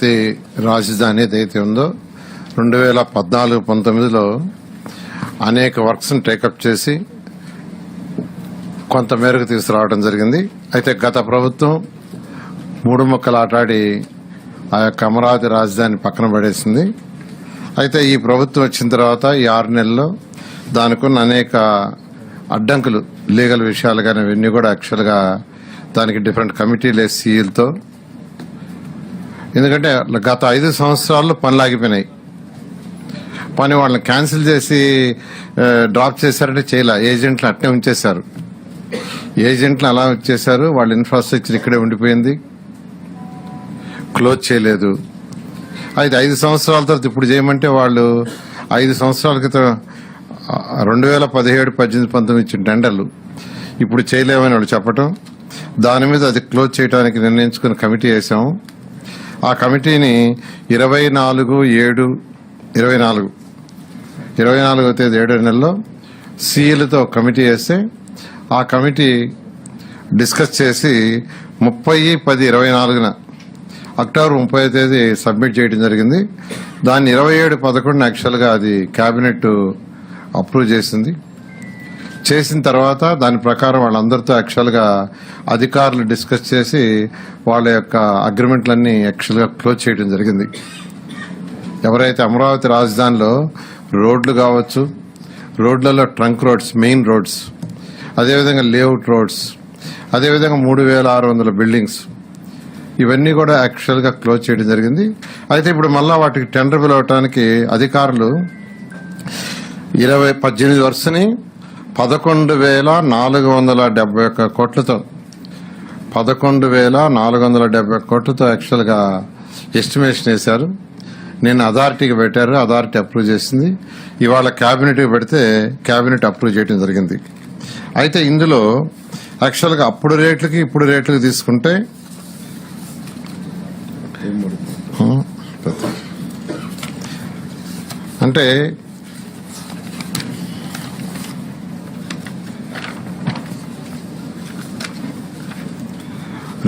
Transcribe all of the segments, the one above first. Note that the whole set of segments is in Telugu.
ప్రతి రాజధాని ఏదైతే ఉందో రెండు వేల పద్నాలుగు పంతొమ్మిదిలో అనేక వర్క్స్ని టేకప్ చేసి కొంత మేరకు తీసుకురావడం జరిగింది. అయితే గత ప్రభుత్వం మూడు మొక్కలు ఆటాడి ఆ యొక్క అమరావతి రాజధాని పక్కన పడేసింది. అయితే ఈ ప్రభుత్వం వచ్చిన తర్వాత ఈ ఆరు నెలల్లో దానికున్న అనేక అడ్డంకులు లీగల్ విషయాలు కానీ ఇవన్నీ కూడా యాక్చువల్గా దానికి డిఫరెంట్ కమిటీలు సీఈలతో ఎందుకంటే గత ఐదు సంవత్సరాల్లో పనులు ఆగిపోయినాయి. పని వాళ్ళని క్యాన్సిల్ చేసి డ్రాప్ చేశారంటే చేయలే. ఏజెంట్లు అట్నే ఉంచేశారు. ఏజెంట్లు అలా ఉంచేశారు. వాళ్ళ ఇన్ఫ్రాస్ట్రక్చర్ ఇక్కడే ఉండిపోయింది. క్లోజ్ చేయలేదు. అయితే ఐదు సంవత్సరాల తర్వాత ఇప్పుడు చేయమంటే వాళ్ళు ఐదు సంవత్సరాల క్రితం రెండు వేల పదిహేడు పద్దెనిమిది పంతొమ్మిది ఇచ్చిన టెండర్లు. ఇప్పుడు చేయలేమని వాళ్ళు చెప్పటం. దాని మీద అది క్లోజ్ చేయడానికి నిర్ణయించుకుని కమిటీ వేసాము ఆ కమిటీని ఇరవై నాలుగు ఏడు ఇరవై నాలుగు ఇరవై నాలుగో తేదీ ఏడో నెలలో సీఈలతో కమిటీ వేస్తే ఆ కమిటీ డిస్కస్ చేసి ముప్పై పది ఇరవై నాలుగున అక్టోబర్ ముప్పై తేదీ సబ్మిట్ చేయడం జరిగింది. దాన్ని ఇరవై ఏడు పదకొండున యాక్చువల్గా అది క్యాబినెట్ అప్రూవ్ చేసింది. చేసిన తర్వాత దాని ప్రకారం వాళ్ళందరితో యాక్చువల్గా అధికారులు డిస్కస్ చేసి వాళ్ళ యొక్క అగ్రిమెంట్లన్నీ యాక్చువల్గా క్లోజ్ చేయడం జరిగింది. ఎవరైతే అమరావతి రాజధానిలో రోడ్లు కావచ్చు రోడ్లలో ట్రంక్ రోడ్స్ మెయిన్ రోడ్స్ అదేవిధంగా లేఅవుట్ రోడ్స్ అదేవిధంగా మూడు వేల ఆరు వందల బిల్డింగ్స్ ఇవన్నీ కూడా యాక్చువల్గా క్లోజ్ చేయడం జరిగింది. అయితే ఇప్పుడు మళ్ళీ వాటికి టెండర్ పిలవటానికి అధికారులు ఇరవై పద్దెనిమిది వరుసని పదకొండు వేల నాలుగు వందల డెబ్బై ఒక్క కోట్లతో పదకొండు వేల నాలుగు వందల డెబ్బై కోట్లతో యాక్చువల్గా ఎస్టిమేషన్ వేశారు. నేను అథారిటీకి పెట్టారు అథారిటీ అప్రూవ్ చేసింది. ఇవాళ క్యాబినెట్కి పెడితే క్యాబినెట్ అప్రూవ్ చేయడం జరిగింది. అయితే ఇందులో యాక్చువల్గా అప్పుడు రేట్లకి ఇప్పుడు రేట్లకి తీసుకుంటే అంటే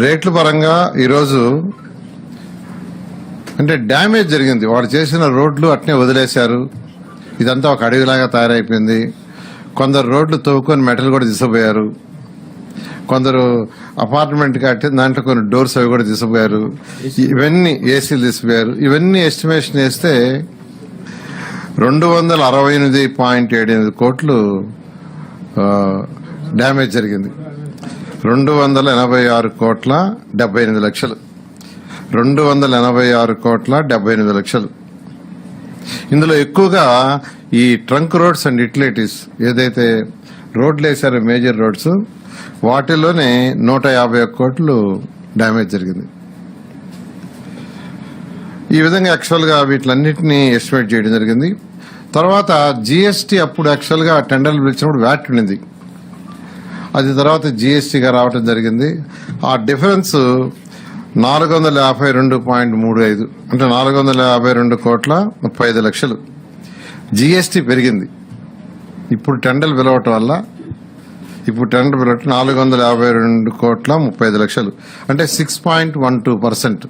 రేట్ల పరంగా ఈరోజు అంటే డ్యామేజ్ జరిగింది. వాడు చేసిన రోడ్లు అట్నే వదిలేశారు. ఇదంతా ఒక అడవిలాగా తయారైపోయింది. కొందరు రోడ్లు తవ్వుకొని మెటల్ కూడా తీసిపోయారు. కొందరు అపార్ట్మెంట్ కట్టి దాంట్లో కొన్ని డోర్స్ అవి కూడా తీసిపోయారు. ఇవన్నీ ఏసీలు తీసిపోయారు. ఇవన్నీ ఎస్టిమేషన్ వేస్తే రెండు వందల అరవై ఎనిమిది పాయింట్ ఏడు ఎనిమిది కోట్లు డ్యామేజ్ జరిగింది. రెండు వందల ఎనభై ఆరు కోట్ల డెబ్బై ఎనిమిది లక్షలు. రెండు వందల ఎనభై ఆరు కోట్ల డెబ్బై ఎనిమిది లక్షలు. ఇందులో ఎక్కువగా ఈ ట్రంక్ రోడ్స్ అండ్ యూటిలిటీస్ ఏదైతే రోడ్లు వేశారో మేజర్ రోడ్స్ వాటిలోనే నూట యాభై ఒక్క కోట్లు డ్యామేజ్ జరిగింది. ఈ విధంగా యాక్చువల్గా వీటిలన్నింటినీ ఎస్టిమేట్ చేయడం జరిగింది. తర్వాత జిఎస్టీ అప్పుడు యాక్చువల్గా టెండర్లు పిలిచినప్పుడు వ్యాట్ ఉండింది అది తర్వాత జిఎస్టీగా రావటం జరిగింది. ఆ డిఫరెన్స్ నాలుగు వందల యాభై రెండు పాయింట్ మూడు ఐదు అంటే నాలుగు వందల యాభై రెండు కోట్ల ముప్పై ఐదు లక్షలు. జిఎస్టీ పెరిగింది. ఇప్పుడు టెండర్లు పిలవటం వల్ల ఇప్పుడు టెండర్ పిలవటం నాలుగు వందల యాభై రెండు కోట్ల ముప్పై ఐదు లక్షలు. అంటే six point one two percent